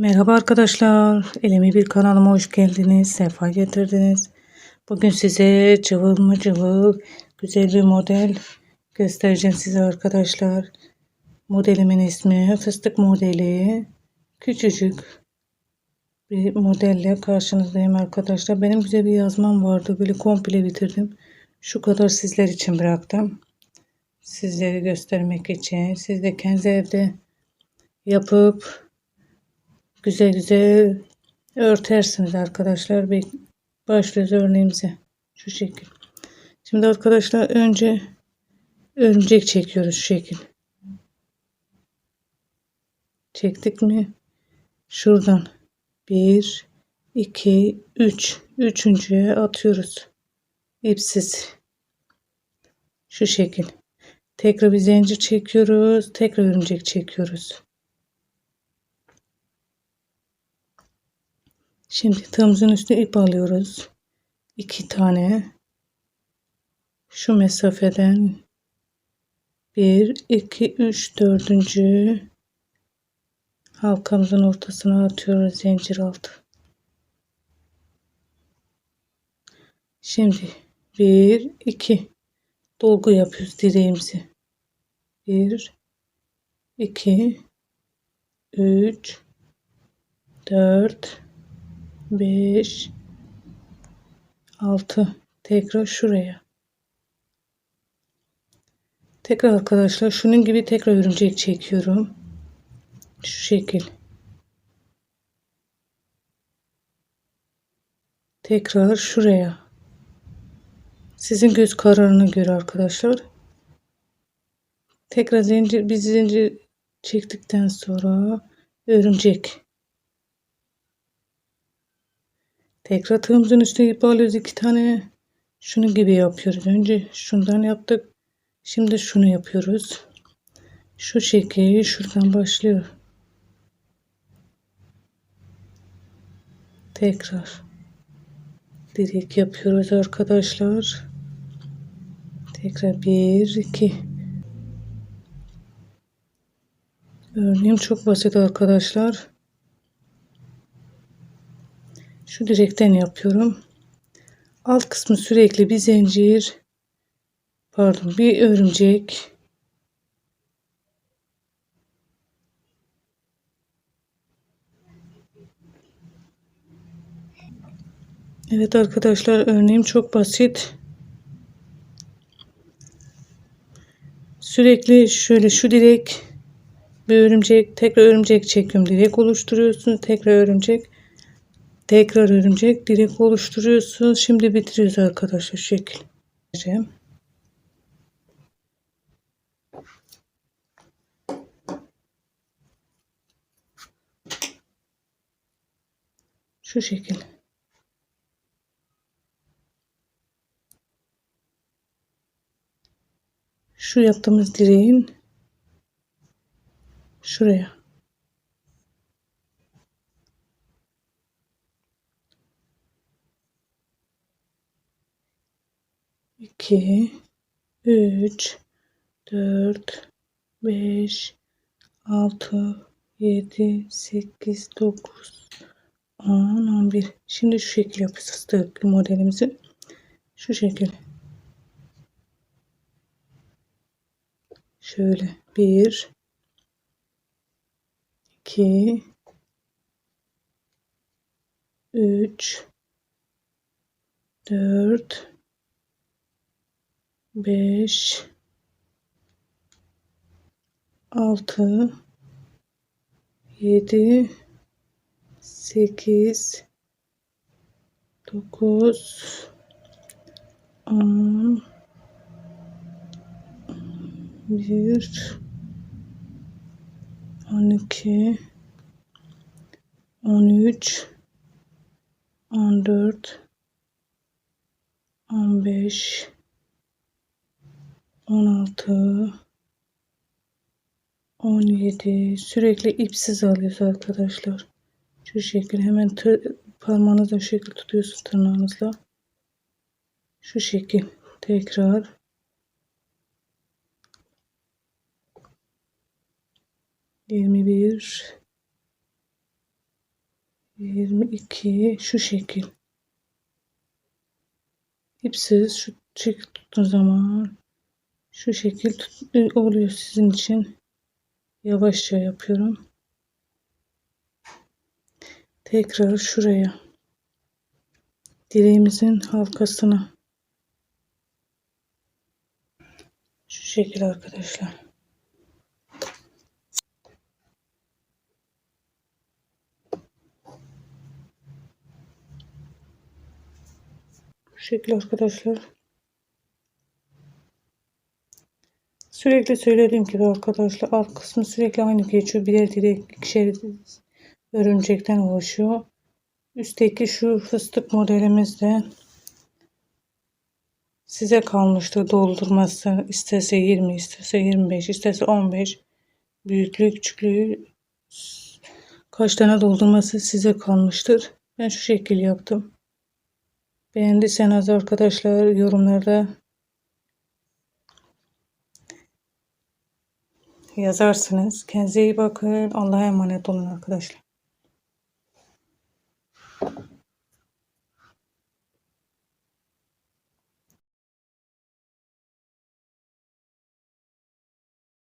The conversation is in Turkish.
Merhaba arkadaşlar. Elemi bir kanalıma hoş geldiniz. Sefa getirdiniz. Bugün size cıvıl mı cıvıl güzel bir model göstereceğim size arkadaşlar. Modelimin ismi fıstık modeli. Küçücük bir modelle karşınızdayım arkadaşlar. Benim güzel bir yazmam vardı. Böyle komple bitirdim. Şu kadar sizler için bıraktım. Sizleri göstermek için. Siz de kendi evde yapıp güzel güzel örtersiniz arkadaşlar. Bir başlıyoruz örneğimize. Şu şekil. Şimdi arkadaşlar önce örümcek çekiyoruz şu şekil. Çektik mi? Şuradan 1 2 3 üçüncüye atıyoruz. İpsiz. Şu şekil. Tekrar bir zincir çekiyoruz. Tekrar örümcek çekiyoruz. Şimdi tığımızın üstüne ip alıyoruz. iki tane. Şu mesafeden 1, 2, 3, dördüncü halkamızın ortasına atıyoruz zincir altı. Şimdi 1, 2 dolgu yapıyoruz direğimizi. 1, 2, 3, 4, 5 6 tekrar şuraya. Tekrar arkadaşlar şunun gibi tekrar örümcek çekiyorum. Şu şekil. Tekrar şuraya. Sizin göz kararına göre arkadaşlar. Tekrar zincir bir zincir çektikten sonra örümcek Tekrar tığımızın üstüne ip alıyoruz iki tane. Şunu gibi yapıyoruz. Önce şundan yaptık. Şimdi şunu yapıyoruz. Şu şekil şuradan başlıyor. Tekrar direk yapıyoruz arkadaşlar. Tekrar bir iki. Örneğim çok basit arkadaşlar. Şu direkten yapıyorum. Alt kısmı sürekli bir zincir pardon bir örümcek Evet arkadaşlar örneğim çok basit. Sürekli şöyle şu direk bir örümcek tekrar örümcek çekiyorum. Direk oluşturuyorsunuz. Tekrar örümcek Tekrar örümcek direk oluşturuyorsunuz. Şimdi bitiriyoruz arkadaşlar şekil. Şu şekil. Şu yaptığımız direğin şuraya 2 3 4 5 6 7 8 9 10 11 şimdi şu şekil yapacağız fıstık modelimizi. Şu şekil. Şöyle. 1 2 3 4 5 6 7 8 9 10 1 12 13 14 15 16 17 sürekli ipsiz alıyoruz arkadaşlar. Şu şekilde hemen parmağınızla şu şekilde tutuyorsunuz tırnağınızla. Şu şekil tekrar yirmi bir 22 şu şekil. İpsiz şu şekil tuttuğun zaman şu şekil tut- oluyor sizin için. Yavaşça yapıyorum. Tekrar şuraya direğimizin halkasına şu şekil arkadaşlar. Şekil arkadaşlar. Sürekli söylediğim gibi arkadaşlar alt kısmı sürekli aynı geçiyor. Birer direk ikişer örümcekten oluşuyor. Üstteki şu fıstık modelimiz de size kalmıştır doldurması. İsterse 20, isterse 25, isterse 15. Büyüklüğü, küçüklüğü kaç tane doldurması size kalmıştır. Ben şu şekil yaptım. Beğendiyseniz arkadaşlar yorumlarda yazarsınız. Kendinize iyi bakın. Allah'a emanet olun arkadaşlar.